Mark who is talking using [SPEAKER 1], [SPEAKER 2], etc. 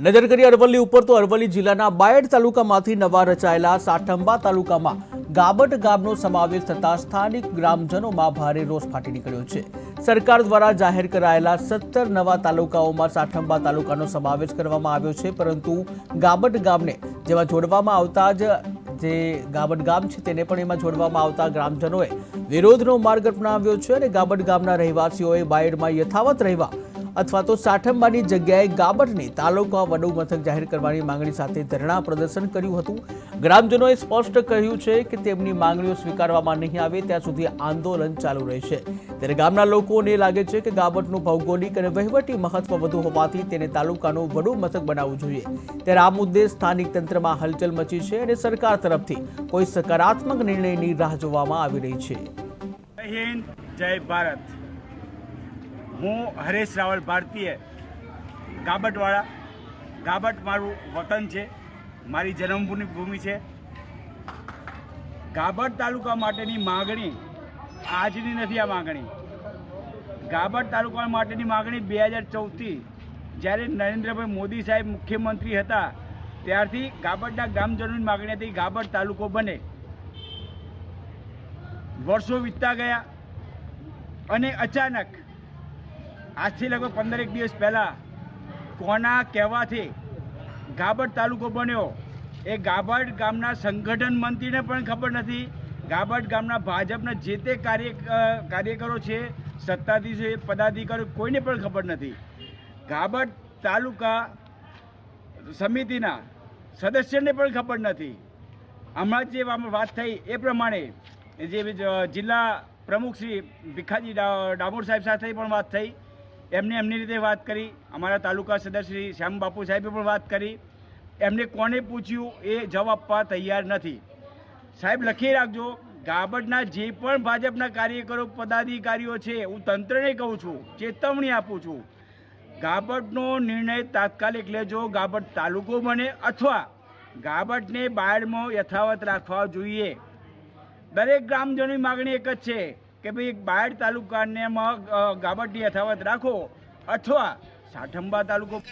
[SPEAKER 1] નજર કરીએ અરવલ્લી ઉપર તો અરવલ્લી જિલ્લાના બાયડ તાલુકામાંથી નવા રચાયેલા સાઠંબા તાલુકામાં ગાબટ ગામનો સમાવેશ થતાં સ્થાનિક ગ્રામજનોમાં ભારે રોષ ફાટી નીકળ્યો છે. સરકાર દ્વારા જાહેર કરાયેલા સત્તર નવા તાલુકાઓમાં સાઠંબા તાલુકાનો સમાવેશ કરવામાં આવ્યો છે, પરંતુ ગાબટ ગામને જેમાં જોડવામાં આવતા જ જે ગાબટ ગામ છે તેને પણ એમાં જોડવામાં આવતા ગ્રામજનોએ વિરોધનો માર્ગ અપનાવ્યો છે અને ગાબટ ગામના રહેવાસીઓએ બાયડમાં યથાવત રહેવા અથવા તો સાઠંબાની જગ્યાએ ગાબડને તાલુકા વડુ મથક જાહેર કરવાની માંગણી સાથે ધરણા પ્રદર્શન કર્યું હતું. ગ્રામજનોએ સ્પષ્ટ કહ્યું છે કે તેમની માંગણીઓ સ્વીકારવામાં નહીં આવે, ત્યાં સુધી આંદોલન ચાલુ રહેશે. ત્યારે ગામના લોકોને લાગે છે કે ગાબટનું ભૌગોલિક અને વહીવટી મહત્વ વધુ હોવાથી તેને તાલુકાનું વડુ મથક બનાવવું જોઈએ. ત્યારે આ મુદ્દે સ્થાનિક તંત્રમાં હલચલ મચી છે અને સરકાર તરફથી કોઈ સકારાત્મક નિર્ણયની રાહ જોવામાં આવી રહી છે.
[SPEAKER 2] જય જય ભારત. હું હરેશ રાવલ ભારતીય ગાબટવાળા. ગાબટ મારું વતન છે. મારી જન્મભૂમિ ભૂમિ છે. ગાબટ તાલુકા માટેની માગણી આજની નથી આ માગણી. ગાબટ તાલુકા માટેની માગણી બે હજાર ચૌદથી જ્યારે નરેન્દ્રભાઈ મોદી સાહેબ મુખ્યમંત્રી હતા, ત્યારથી ગાબટના ગામજનોની માગણી હતી, ગાબટ તાલુકો બને. વર્ષો વીતતા ગયા અને અચાનક આજથી લગભગ પંદરેક દિવસ પહેલાં કોના કહેવાથી ગાબડ તાલુકો બન્યો એ ગાબડ ગામના સંગઠન મંત્રીને પણ ખબર નથી. ગાબડ ગામના ભાજપના જે તે કાર્ય કાર્યકરો છે, સત્તાધીશો, પદાધિકારીઓ, કોઈને પણ ખબર નથી. ગાબડ તાલુકા સમિતિના સદસ્યને પણ ખબર નથી. હમણાં જે વાત થઈ એ પ્રમાણે જે જિલ્લા પ્રમુખ શ્રી ભીખાજી ડામોર સાહેબ સાથે પણ વાત થઈ. એમને એમની રીતે વાત કરી, અમારા તાલુકા સદસ્ય શ્રી શ્યામ બાપુ સાહેબે પણ વાત કરી. એમને કોને પૂછ્યું એ જવાબ આપવા તૈયાર નથી. સાહેબ, લખી રાખજો, ગાબડના જે પણ ભાજપના કાર્યકરો, પદાધિકારીઓ છે, હું તંત્રને કહું છું, ચેતવણી આપું છું. ગાબડનો નિર્ણય તાત્કાલિક લેજો, ગાબડ તાલુકો બને અથવા ગાબડને બાયડમાં યથાવત રાખવા જોઈએ. દરેક ગ્રામજનોની માગણી એક જ છે કે ભાઈ બાયડ તાલુકાને ગાબડની યથાવત રાખો અથવા સાઠંબા તાલુકો